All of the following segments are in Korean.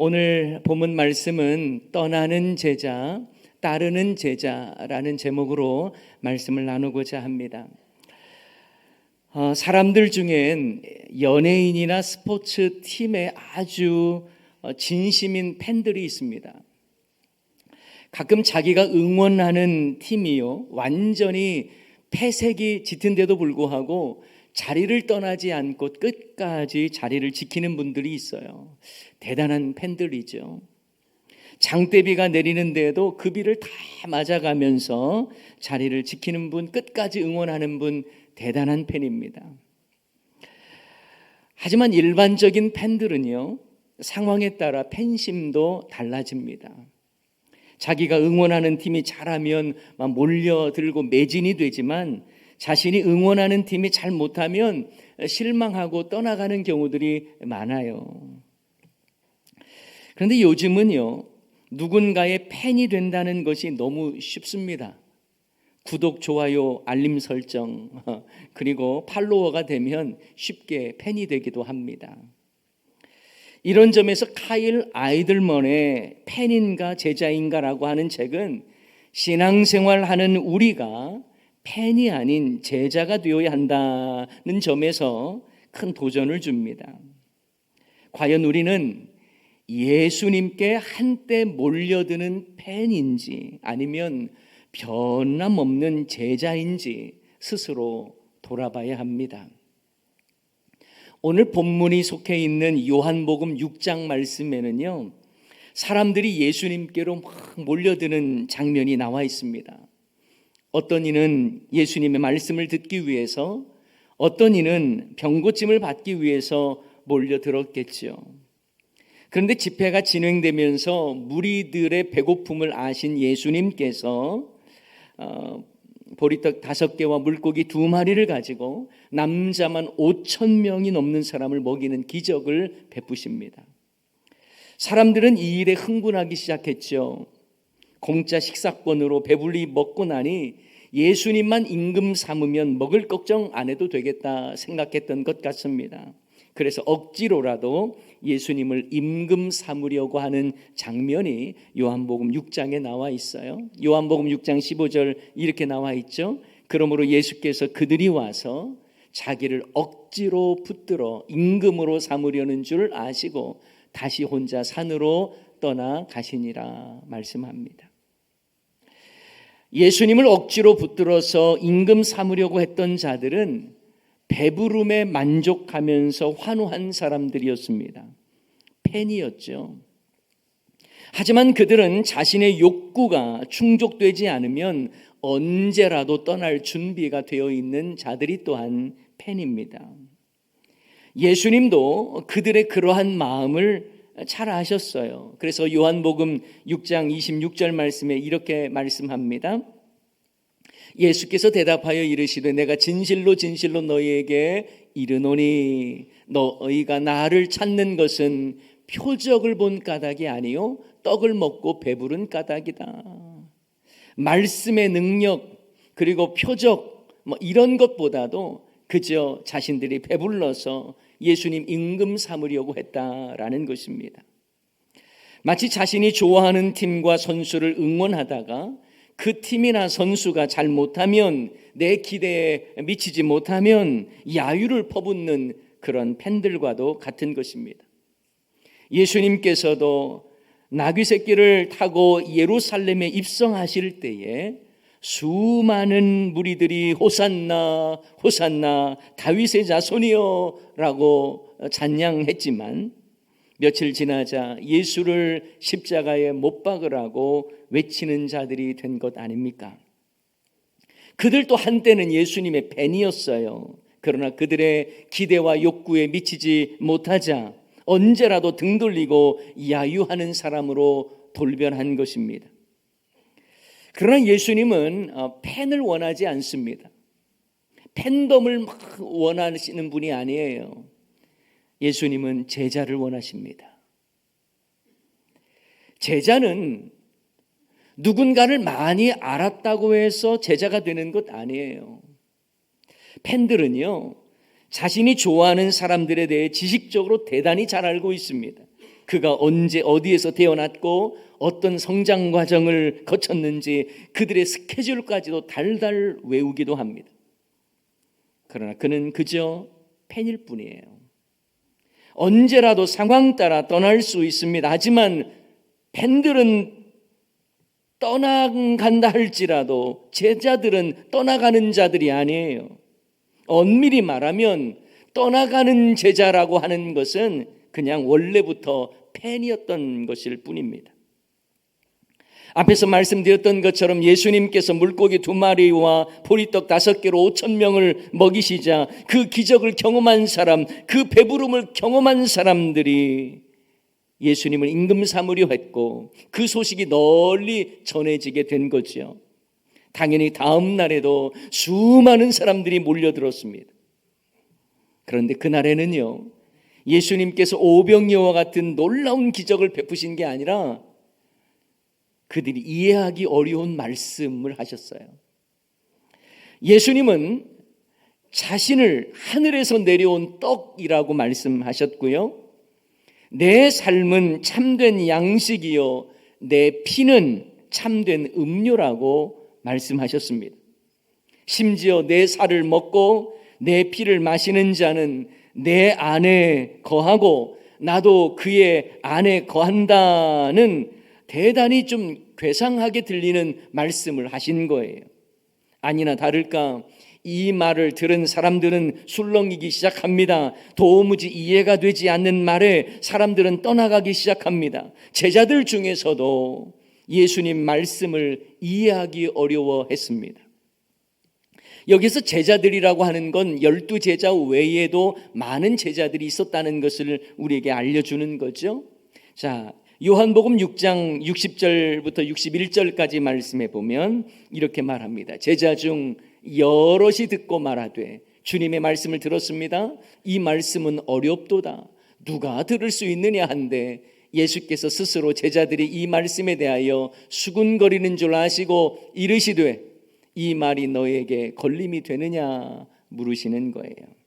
오늘 본문 말씀은 떠나는 제자, 따르는 제자라는 제목으로 말씀을 나누고자 합니다. 어, 사람들 중엔 연예인이나 스포츠 팀에 아주 어, 진심인 팬들이 있습니다. 가끔 자기가 응원하는 팀이요, 완전히 폐색이 짙은데도 불구하고 자리를 떠나지 않고 끝까지 자리를 지키는 분들이 있어요. 대단한 팬들이죠. 장대비가 내리는데도 그 비를 다 맞아가면서 자리를 지키는 분, 끝까지 응원하는 분, 대단한 팬입니다. 하지만 일반적인 팬들은요, 상황에 따라 팬심도 달라집니다. 자기가 응원하는 팀이 잘하면 막 몰려들고 매진이 되지만 자신이 응원하는 팀이 잘 못하면 실망하고 떠나가는 경우들이 많아요. 그런데 요즘은요, 누군가의 팬이 된다는 것이 너무 쉽습니다. 구독, 좋아요, 알림 설정, 그리고 팔로워가 되면 쉽게 팬이 되기도 합니다. 이런 점에서 카일 아이들먼의 팬인가 제자인가라고 하는 책은 신앙생활 하는 우리가 팬이 아닌 제자가 되어야 한다는 점에서 큰 도전을 줍니다. 과연 우리는 예수님께 한때 몰려드는 팬인지 아니면 변함없는 제자인지 스스로 돌아봐야 합니다. 오늘 본문이 속해 있는 요한복음 6장 말씀에는요, 사람들이 예수님께로 막 몰려드는 장면이 나와 있습니다. 어떤 이는 예수님의 말씀을 듣기 위해서, 어떤 이는 병고침을 받기 위해서 몰려들었겠죠. 그런데 집회가 진행되면서 무리들의 배고픔을 아신 예수님께서 어, 보리떡 다섯 개와 물고기 두 마리를 가지고 남자만 5천 명이 넘는 사람을 먹이는 기적을 베푸십니다. 사람들은 이 일에 흥분하기 시작했죠. 공짜 식사권으로 배불리 먹고 나니 예수님만 임금 삼으면 먹을 걱정 안 해도 되겠다 생각했던 것 같습니다. 그래서 억지로라도 예수님을 임금 삼으려고 하는 장면이 요한복음 6장에 나와 있어요. 요한복음 6장 15절 이렇게 나와 있죠. 그러므로 예수께서 그들이 와서 자기를 억지로 붙들어 임금으로 삼으려는 줄 아시고 다시 혼자 산으로 떠나 가시니라 말씀합니다. 예수님을 억지로 붙들어서 임금 삼으려고 했던 자들은 배부름에 만족하면서 환호한 사람들이었습니다. 팬이었죠. 하지만 그들은 자신의 욕구가 충족되지 않으면 언제라도 떠날 준비가 되어 있는 자들이 또한 팬입니다. 예수님도 그들의 그러한 마음을 잘 아셨어요. 그래서 요한복음 6장 26절 말씀에 이렇게 말씀합니다. 예수께서 대답하여 이르시되 내가 진실로 진실로 너희에게 이르노니 너희가 나를 찾는 것은 표적을 본 까닭이 아니요 떡을 먹고 배부른 까닭이다. 말씀의 능력 그리고 표적 뭐 이런 것보다도 그저 자신들이 배불러서 예수님 임금 삼으려고 했다라는 것입니다. 마치 자신이 좋아하는 팀과 선수를 응원하다가 그 팀이나 선수가 잘 못하면 내 기대에 미치지 못하면 야유를 퍼붓는 그런 팬들과도 같은 것입니다. 예수님께서도 나귀 새끼를 타고 예루살렘에 입성하실 때에 수많은 무리들이 호산나 호산나 다윗의 자손이요라고 찬양했지만 며칠 지나자 예수를 십자가에 못 박으라고 외치는 자들이 된 것 아닙니까? 그들도 한때는 예수님의 팬이었어요. 그러나 그들의 기대와 욕구에 미치지 못하자 언제라도 등 돌리고 야유하는 사람으로 돌변한 것입니다. 그러나 예수님은 어, 팬을 원하지 않습니다. 팬덤을 막 원하시는 분이 아니에요. 예수님은 제자를 원하십니다. 제자는 누군가를 많이 알았다고 해서 제자가 되는 것 아니에요. 팬들은요, 자신이 좋아하는 사람들에 대해 지식적으로 대단히 잘 알고 있습니다. 그가 언제 어디에서 태어났고 어떤 성장 과정을 거쳤는지 그들의 스케줄까지도 달달 외우기도 합니다. 그러나 그는 그저 팬일 뿐이에요. 언제라도 상황 따라 떠날 수 있습니다. 하지만 팬들은 떠나간다 할지라도 제자들은 떠나가는 자들이 아니에요. 엄밀히 말하면 떠나가는 제자라고 하는 것은 그냥 원래부터 팬이었던 것일 뿐입니다. 앞에서 말씀드렸던 것처럼 예수님께서 물고기 두 마리와 보리떡 다섯 개로 오천 명을 먹이시자 그 기적을 경험한 사람, 그 배부름을 경험한 사람들이 예수님을 임금 삼으려 했고 그 소식이 널리 전해지게 된 거죠. 당연히 다음 날에도 수많은 사람들이 몰려들었습니다. 그런데 그날에는요, 예수님께서 오병이어와 같은 놀라운 기적을 베푸신 게 아니라 그들이 이해하기 어려운 말씀을 하셨어요. 예수님은 자신을 하늘에서 내려온 떡이라고 말씀하셨고요. 내 삶은 참된 양식이요. 내 피는 참된 음료라고 말씀하셨습니다. 심지어 내 살을 먹고 내 피를 마시는 자는 내 안에 거하고 나도 그의 안에 거한다는 대단히 좀 괴상하게 들리는 말씀을 하신 거예요. 아니나 다를까 이 말을 들은 사람들은 술렁이기 시작합니다. 도무지 이해가 되지 않는 말에 사람들은 떠나가기 시작합니다. 제자들 중에서도 예수님 말씀을 이해하기 어려워했습니다. 여기서 제자들이라고 하는 건 열두 제자 외에도 많은 제자들이 있었다는 것을 우리에게 알려주는 거죠. 자, 요한복음 6장 60절부터 61절까지 말씀해 보면 이렇게 말합니다. 제자 중 여럿이 듣고 말하되 주님의 말씀을 들었습니다. 이 말씀은 어렵도다. 누가 들을 수 있느냐 한데 예수께서 스스로 제자들이 이 말씀에 대하여 수군거리는 줄 아시고 이르시되 이 말이 너에게 걸림이 되느냐 물으시는 거예요.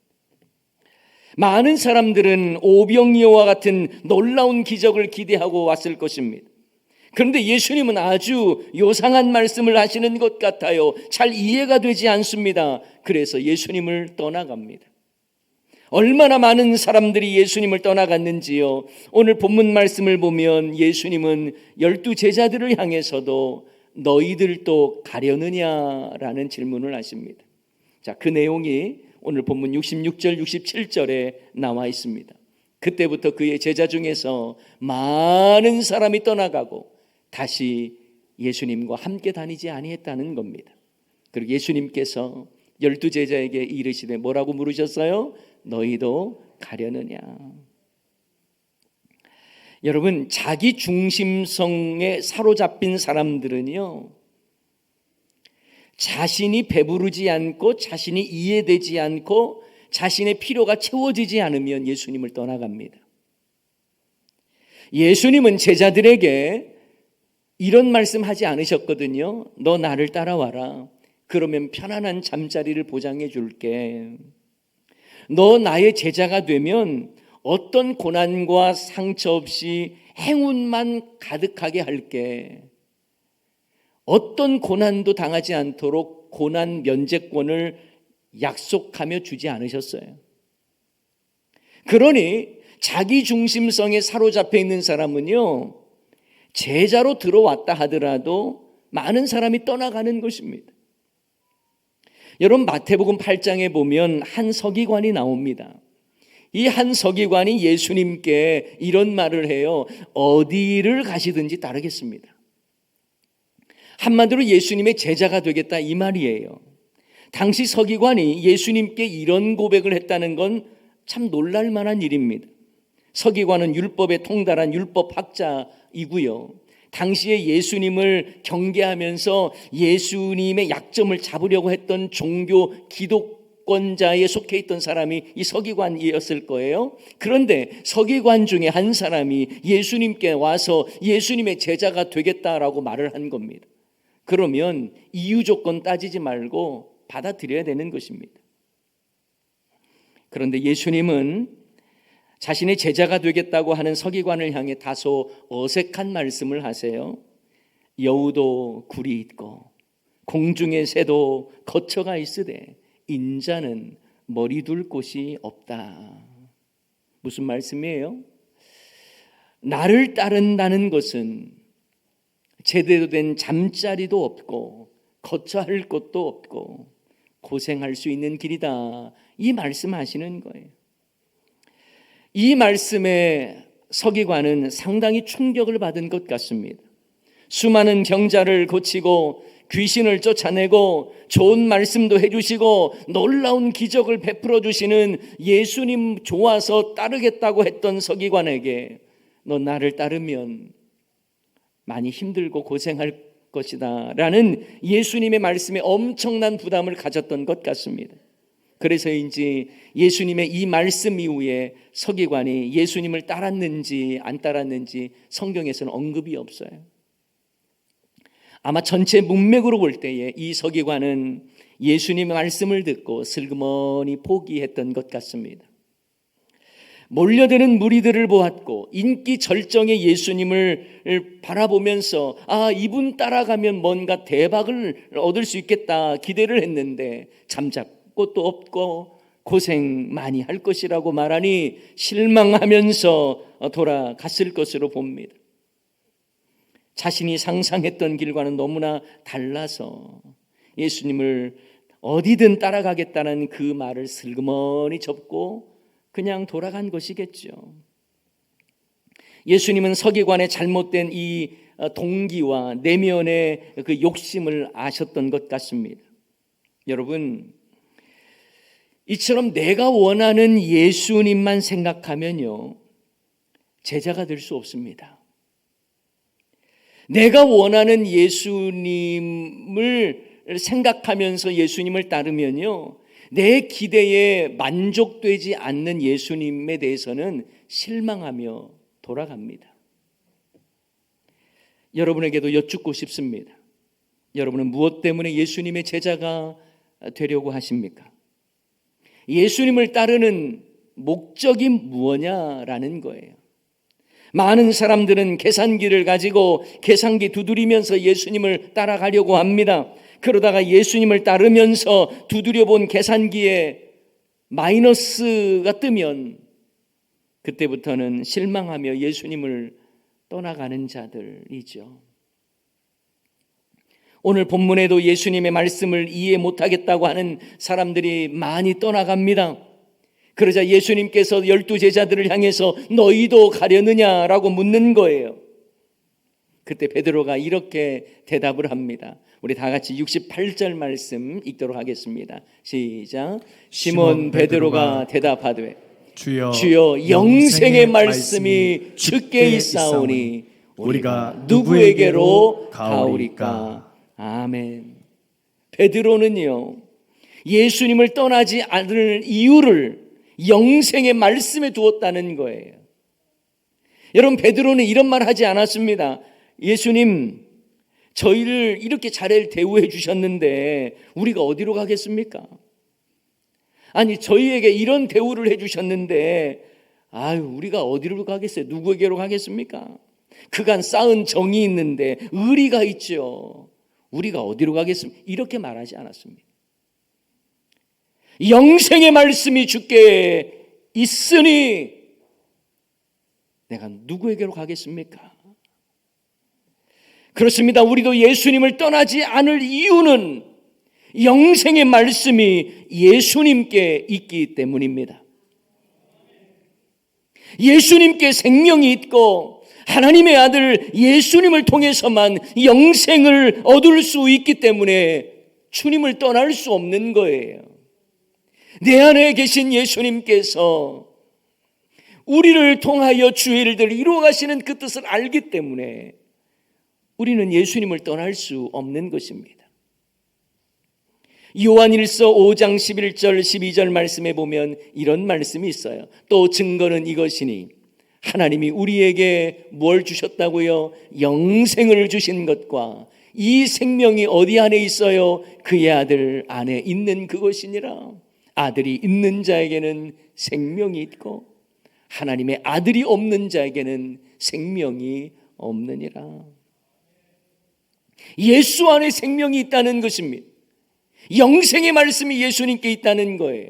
많은 사람들은 오병이어와 같은 놀라운 기적을 기대하고 왔을 것입니다. 그런데 예수님은 아주 요상한 말씀을 하시는 것 같아요. 잘 이해가 되지 않습니다. 그래서 예수님을 떠나갑니다. 얼마나 많은 사람들이 예수님을 떠나갔는지요. 오늘 본문 말씀을 보면 예수님은 열두 제자들을 향해서도 너희들도 가려느냐라는 질문을 하십니다. 자, 그 내용이 오늘 본문 66절, 67절에 나와 있습니다. 그때부터 그의 제자 중에서 많은 사람이 떠나가고 다시 예수님과 함께 다니지 아니했다는 겁니다. 그리고 예수님께서 열두 제자에게 이르시되 뭐라고 물으셨어요? 너희도 가려느냐? 여러분 자기 중심성에 사로잡힌 사람들은요 자신이 배부르지 않고 자신이 이해되지 않고 자신의 필요가 채워지지 않으면 예수님을 떠나갑니다. 예수님은 제자들에게 이런 말씀 하지 않으셨거든요. 너 나를 따라와라. 그러면 편안한 잠자리를 보장해 줄게. 너 나의 제자가 되면 어떤 고난과 상처 없이 행운만 가득하게 할게. 어떤 고난도 당하지 않도록 고난 면제권을 약속하며 주지 않으셨어요. 그러니 자기 중심성에 사로잡혀 있는 사람은요, 제자로 들어왔다 하더라도 많은 사람이 떠나가는 것입니다. 여러분, 마태복음 8장에 보면 한 서기관이 나옵니다. 이 한 서기관이 예수님께 이런 말을 해요. 어디를 가시든지 따르겠습니다. 한마디로 예수님의 제자가 되겠다 이 말이에요. 당시 서기관이 예수님께 이런 고백을 했다는 건 참 놀랄 만한 일입니다. 서기관은 율법에 통달한 율법 학자이고요. 당시에 예수님을 경계하면서 예수님의 약점을 잡으려고 했던 종교 기독권자에 속해 있던 사람이 이 서기관이었을 거예요. 그런데 서기관 중에 한 사람이 예수님께 와서 예수님의 제자가 되겠다라고 말을 한 겁니다. 그러면 이유 조건 따지지 말고 받아들여야 되는 것입니다. 그런데 예수님은 자신의 제자가 되겠다고 하는 서기관을 향해 다소 어색한 말씀을 하세요. 여우도 굴이 있고 공중의 새도 거처가 있으되 인자는 머리 둘 곳이 없다. 무슨 말씀이에요? 나를 따른다는 것은 제대로 된 잠자리도 없고 거처 할 곳도 없고 고생할 수 있는 길이다. 이 말씀하시는 거예요. 이 말씀에 서기관은 상당히 충격을 받은 것 같습니다. 수많은 경자를 고치고 귀신을 쫓아내고 좋은 말씀도 해주시고 놀라운 기적을 베풀어 주시는 예수님 좋아서 따르겠다고 했던 서기관에게 너 나를 따르면 많이 힘들고 고생할 것이다 라는 예수님의 말씀에 엄청난 부담을 가졌던 것 같습니다. 그래서인지 예수님의 이 말씀 이후에 서기관이 예수님을 따랐는지 안 따랐는지 성경에서는 언급이 없어요. 아마 전체 문맥으로 볼 때에 이 서기관은 예수님의 말씀을 듣고 슬그머니 포기했던 것 같습니다. 몰려드는 무리들을 보았고 인기 절정의 예수님을 바라보면서 아 이분 따라가면 뭔가 대박을 얻을 수 있겠다 기대를 했는데 잠잡고 또 없고 고생 많이 할 것이라고 말하니 실망하면서 돌아갔을 것으로 봅니다. 자신이 상상했던 길과는 너무나 달라서 예수님을 어디든 따라가겠다는 그 말을 슬그머니 접고 그냥 돌아간 것이겠죠. 예수님은 서기관의 잘못된 이 동기와 내면의 그 욕심을 아셨던 것 같습니다. 여러분, 이처럼 내가 원하는 예수님만 생각하면요, 제자가 될 수 없습니다. 내가 원하는 예수님을 생각하면서 예수님을 따르면요, 내 기대에 만족되지 않는 예수님에 대해서는 실망하며 돌아갑니다. 여러분에게도 여쭙고 싶습니다. 여러분은 무엇 때문에 예수님의 제자가 되려고 하십니까? 예수님을 따르는 목적이 무엇냐라는 거예요. 많은 사람들은 계산기를 가지고 계산기 두드리면서 예수님을 따라가려고 합니다. 그러다가 예수님을 따르면서 두드려 본 계산기에 마이너스가 뜨면 그때부터는 실망하며 예수님을 떠나가는 자들이죠. 오늘 본문에도 예수님의 말씀을 이해 못하겠다고 하는 사람들이 많이 떠나갑니다. 그러자 예수님께서 열두 제자들을 향해서 너희도 가려느냐라고 묻는 거예요. 그때 베드로가 이렇게 대답을 합니다. 우리 다 같이 68절 말씀 읽도록 하겠습니다. 시작. 시몬 베드로가 대답하되 주여, 주여 영생의 말씀이 주께 있사오니 우리가 누구에게로 가오리까? 아멘. 베드로는요. 예수님을 떠나지 않을 이유를 영생의 말씀에 두었다는 거예요. 여러분 베드로는 이런 말 하지 않았습니다. 예수님 저희를 이렇게 잘 대우해 주셨는데 우리가 어디로 가겠습니까? 아니 저희에게 이런 대우를 해 주셨는데 아유 우리가 어디로 가겠어요? 누구에게로 가겠습니까? 그간 쌓은 정이 있는데 의리가 있죠. 우리가 어디로 가겠습니까? 이렇게 말하지 않았습니다. 영생의 말씀이 주께 있으니 내가 누구에게로 가겠습니까? 그렇습니다. 우리도 예수님을 떠나지 않을 이유는 영생의 말씀이 예수님께 있기 때문입니다. 예수님께 생명이 있고 하나님의 아들 예수님을 통해서만 영생을 얻을 수 있기 때문에 주님을 떠날 수 없는 거예요. 내 안에 계신 예수님께서 우리를 통하여 주의 일들을 이루어 가시는 그 뜻을 알기 때문에 우리는 예수님을 떠날 수 없는 것입니다. 요한일서 5장 11절 12절 말씀에 보면 이런 말씀이 있어요. 또 증거는 이것이니 하나님이 우리에게 뭘 주셨다고요? 영생을 주신 것과 이 생명이 어디 안에 있어요? 그의 아들 안에 있는 그것이니라. 아들이 있는 자에게는 생명이 있고 하나님의 아들이 없는 자에게는 생명이 없느니라. 예수 안에 생명이 있다는 것입니다. 영생의 말씀이 예수님께 있다는 거예요.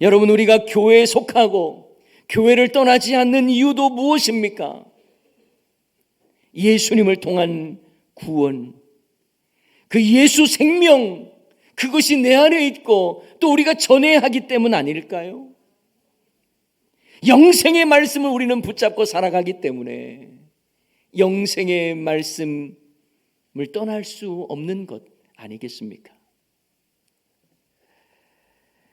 여러분, 우리가 교회에 속하고 교회를 떠나지 않는 이유도 무엇입니까? 예수님을 통한 구원. 그 예수 생명, 그것이 내 안에 있고 또 우리가 전해야 하기 때문 아닐까요? 영생의 말씀을 우리는 붙잡고 살아가기 때문에 영생의 말씀을 떠날 수 없는 것 아니겠습니까?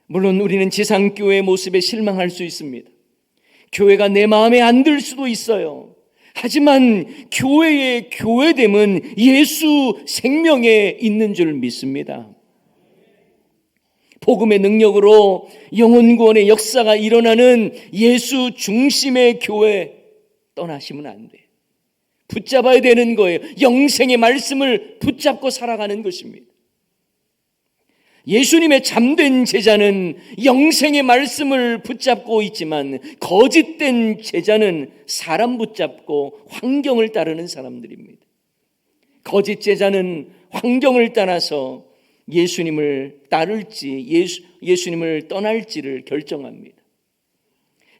물론 우리는 지상교회의 모습에 실망할 수 있습니다. 교회가 내 마음에 안 들 수도 있어요. 하지만 교회의 교회됨은 예수 생명에 있는 줄 믿습니다. 복음의 능력으로 영혼 구원의 역사가 일어나는 예수 중심의 교회 떠나시면 안 돼. 붙잡아야 되는 거예요. 영생의 말씀을 붙잡고 살아가는 것입니다. 예수님의 잠든 제자는 영생의 말씀을 붙잡고 있지만 거짓된 제자는 사람 붙잡고 환경을 따르는 사람들입니다. 거짓 제자는 환경을 따라서 예수님을 따를지 예수, 예수님을 떠날지를 결정합니다.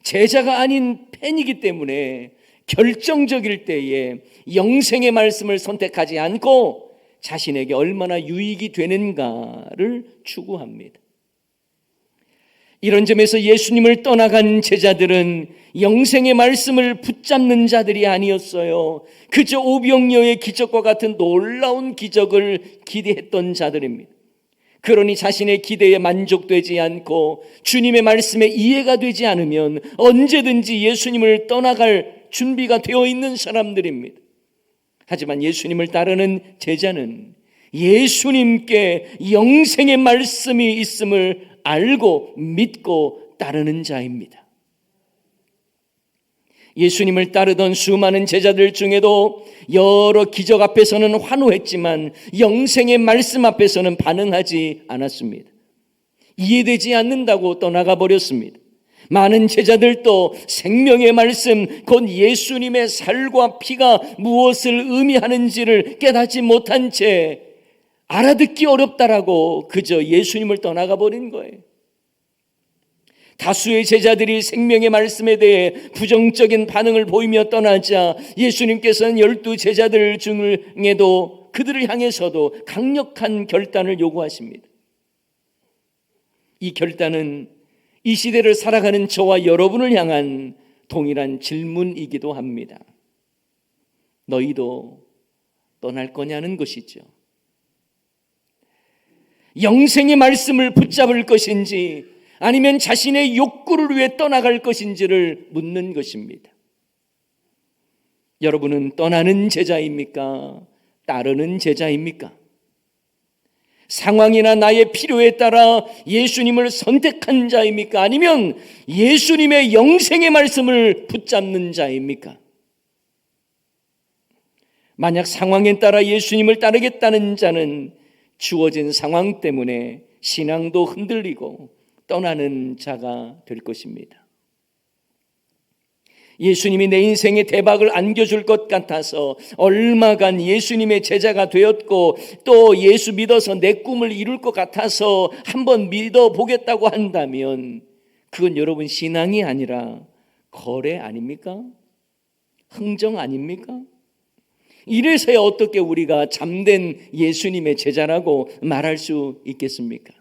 제자가 아닌 팬이기 때문에 결정적일 때에 영생의 말씀을 선택하지 않고 자신에게 얼마나 유익이 되는가를 추구합니다. 이런 점에서 예수님을 떠나간 제자들은 영생의 말씀을 붙잡는 자들이 아니었어요. 그저 오병여의 기적과 같은 놀라운 기적을 기대했던 자들입니다. 그러니 자신의 기대에 만족되지 않고 주님의 말씀에 이해가 되지 않으면 언제든지 예수님을 떠나갈 준비가 되어 있는 사람들입니다. 하지만 예수님을 따르는 제자는 예수님께 영생의 말씀이 있음을 알고 믿고 따르는 자입니다. 예수님을 따르던 수많은 제자들 중에도 여러 기적 앞에서는 환호했지만 영생의 말씀 앞에서는 반응하지 않았습니다. 이해되지 않는다고 떠나가 버렸습니다. 많은 제자들도 생명의 말씀, 곧 예수님의 살과 피가 무엇을 의미하는지를 깨닫지 못한 채 알아듣기 어렵다라고 그저 예수님을 떠나가 버린 거예요. 다수의 제자들이 생명의 말씀에 대해 부정적인 반응을 보이며 떠나자 예수님께서는 열두 제자들 중에도 그들을 향해서도 강력한 결단을 요구하십니다. 이 결단은 이 시대를 살아가는 저와 여러분을 향한 동일한 질문이기도 합니다. 너희도 떠날 거냐는 것이죠. 영생의 말씀을 붙잡을 것인지 아니면 자신의 욕구를 위해 떠나갈 것인지를 묻는 것입니다. 여러분은 떠나는 제자입니까? 따르는 제자입니까? 상황이나 나의 필요에 따라 예수님을 선택한 자입니까? 아니면 예수님의 영생의 말씀을 붙잡는 자입니까? 만약 상황에 따라 예수님을 따르겠다는 자는 주어진 상황 때문에 신앙도 흔들리고 떠나는 자가 될 것입니다. 예수님이 내 인생에 대박을 안겨줄 것 같아서 얼마간 예수님의 제자가 되었고 또 예수 믿어서 내 꿈을 이룰 것 같아서 한번 믿어보겠다고 한다면 그건 여러분 신앙이 아니라 거래 아닙니까? 흥정 아닙니까? 이래서야 어떻게 우리가 잠든 예수님의 제자라고 말할 수 있겠습니까?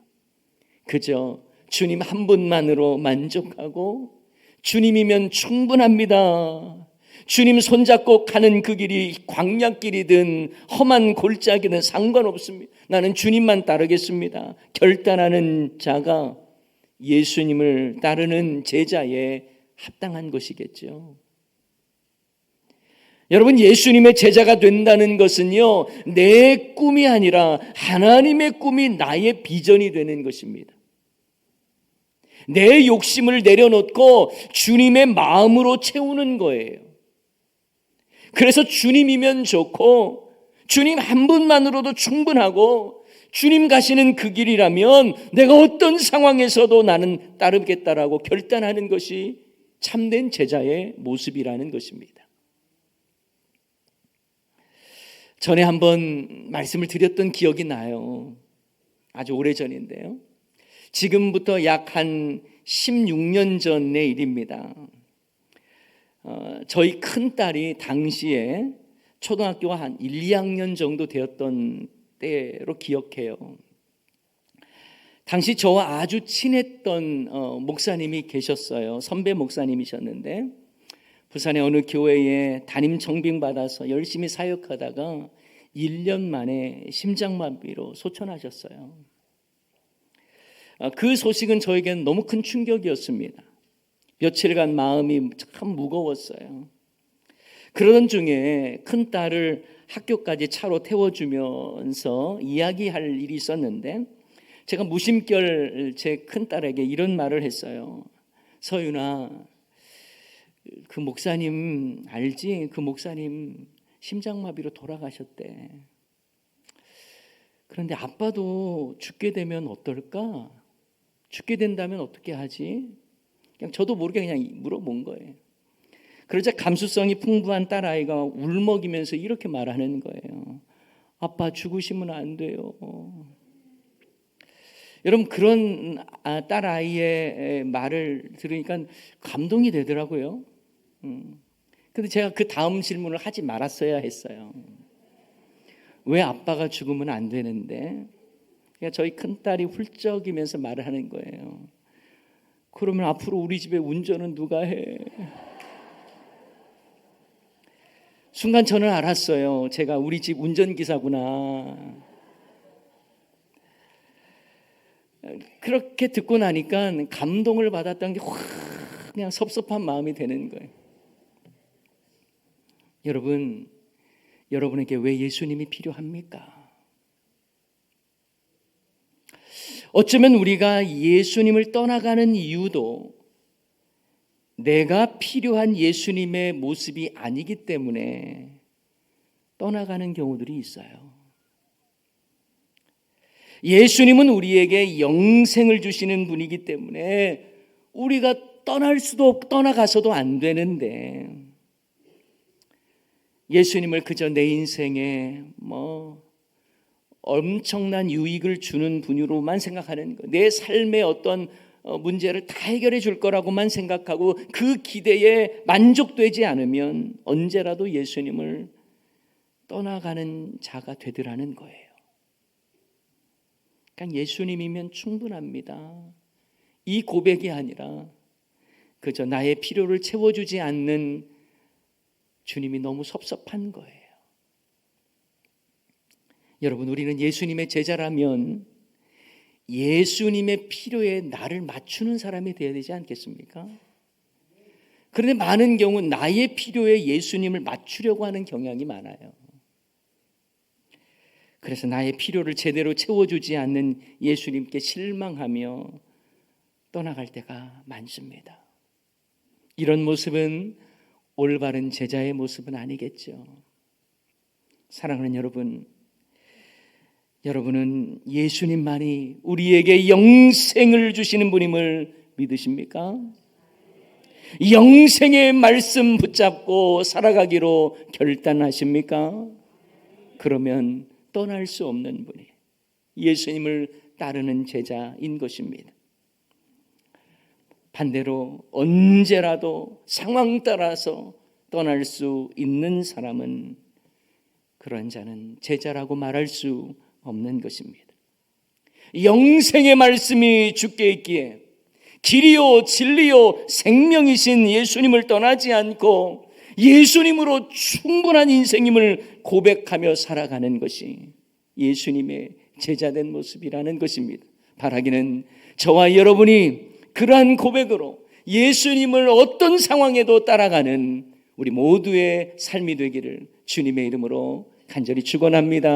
그저 주님 한 분만으로 만족하고 주님이면 충분합니다. 주님 손잡고 가는 그 길이 광약길이든 험한 골짜기든 상관없습니다. 나는 주님만 따르겠습니다. 결단하는 자가 예수님을 따르는 제자에 합당한 것이겠죠. 여러분, 예수님의 제자가 된다는 것은요, 내 꿈이 아니라 하나님의 꿈이 나의 비전이 되는 것입니다. 내 욕심을 내려놓고 주님의 마음으로 채우는 거예요. 그래서 주님이면 좋고 주님 한 분만으로도 충분하고 주님 가시는 그 길이라면 내가 어떤 상황에서도 나는 따르겠다라고 결단하는 것이 참된 제자의 모습이라는 것입니다. 전에 한번 말씀을 드렸던 기억이 나요. 아주 오래 전인데요. 지금부터 약 한 16년 전의 일입니다. 어, 저희 큰 딸이 당시에 초등학교가 한 1, 2학년 정도 되었던 때로 기억해요. 당시 저와 아주 친했던 어, 목사님이 계셨어요. 선배 목사님이셨는데 부산의 어느 교회에 담임 정빙 받아서 열심히 사역하다가 1년 만에 심장마비로 소천하셨어요. 어, 그 소식은 저에게는 너무 큰 충격이었습니다. 며칠간 마음이 참 무거웠어요. 그러던 중에 큰 딸을 학교까지 차로 태워주면서 이야기할 일이 있었는데 제가 무심결 제 큰 딸에게 이런 말을 했어요. 서윤아, 그 목사님 알지? 그 목사님 심장마비로 돌아가셨대. 그런데 아빠도 죽게 되면 어떨까? 죽게 된다면 어떻게 하지? 그냥 저도 모르게 그냥 물어본 거예요. 그러자 감수성이 풍부한 딸아이가 울먹이면서 이렇게 말하는 거예요. 아빠 죽으시면 안 돼요. 여러분 그런 아, 딸아이의 말을 들으니까 감동이 되더라고요. 음. 근데 제가 그 다음 질문을 하지 말았어야 했어요. 왜 아빠가 죽으면 안 되는데? 그러니까 저희 큰 딸이 훌쩍이면서 말을 하는 거예요. 그러면 앞으로 우리 집에 운전은 누가 해? 순간 저는 알았어요. 제가 우리 집 운전기사구나. 그렇게 듣고 나니까 감동을 받았던 게 확 그냥 섭섭한 마음이 되는 거예요. 여러분, 여러분에게 왜 예수님이 필요합니까? 어쩌면 우리가 예수님을 떠나가는 이유도 내가 필요한 예수님의 모습이 아니기 때문에 떠나가는 경우들이 있어요. 예수님은 우리에게 영생을 주시는 분이기 때문에 우리가 떠날 수도 떠나가서도 안 되는데 예수님을 그저 내 인생에 뭐 엄청난 유익을 주는 분으로만 생각하는 거. 내 삶의 어떤 어, 문제를 다 해결해 줄 거라고만 생각하고 그 기대에 만족되지 않으면 언제라도 예수님을 떠나가는 자가 되더라는 거예요. 그러니까 예수님이면 충분합니다. 이 고백이 아니라 그저 나의 필요를 채워주지 않는 주님이 너무 섭섭한 거예요. 여러분, 우리는 예수님의 제자라면 예수님의 필요에 나를 맞추는 사람이 되어야 되지 않겠습니까? 그런데 많은 경우 나의 필요에 예수님을 맞추려고 하는 경향이 많아요. 그래서 나의 필요를 제대로 채워주지 않는 예수님께 실망하며 떠나갈 때가 많습니다. 이런 모습은 올바른 제자의 모습은 아니겠죠. 사랑하는 여러분, 여러분은 예수님만이 우리에게 영생을 주시는 분임을 믿으십니까? 영생의 말씀 붙잡고 살아가기로 결단하십니까? 그러면 떠날 수 없는 분이 예수님을 따르는 제자인 것입니다. 반대로 언제라도 상황 따라서 떠날 수 있는 사람은 그런 자는 제자라고 말할 수 없는 것입니다. 영생의 말씀이 주께 있기에 길이요 진리요 생명이신 예수님을 떠나지 않고 예수님으로 충분한 인생임을 고백하며 살아가는 것이 예수님의 제자된 모습이라는 것입니다. 바라기는 저와 여러분이 그러한 고백으로 예수님을 어떤 상황에도 따라가는 우리 모두의 삶이 되기를 주님의 이름으로 간절히 축원합니다.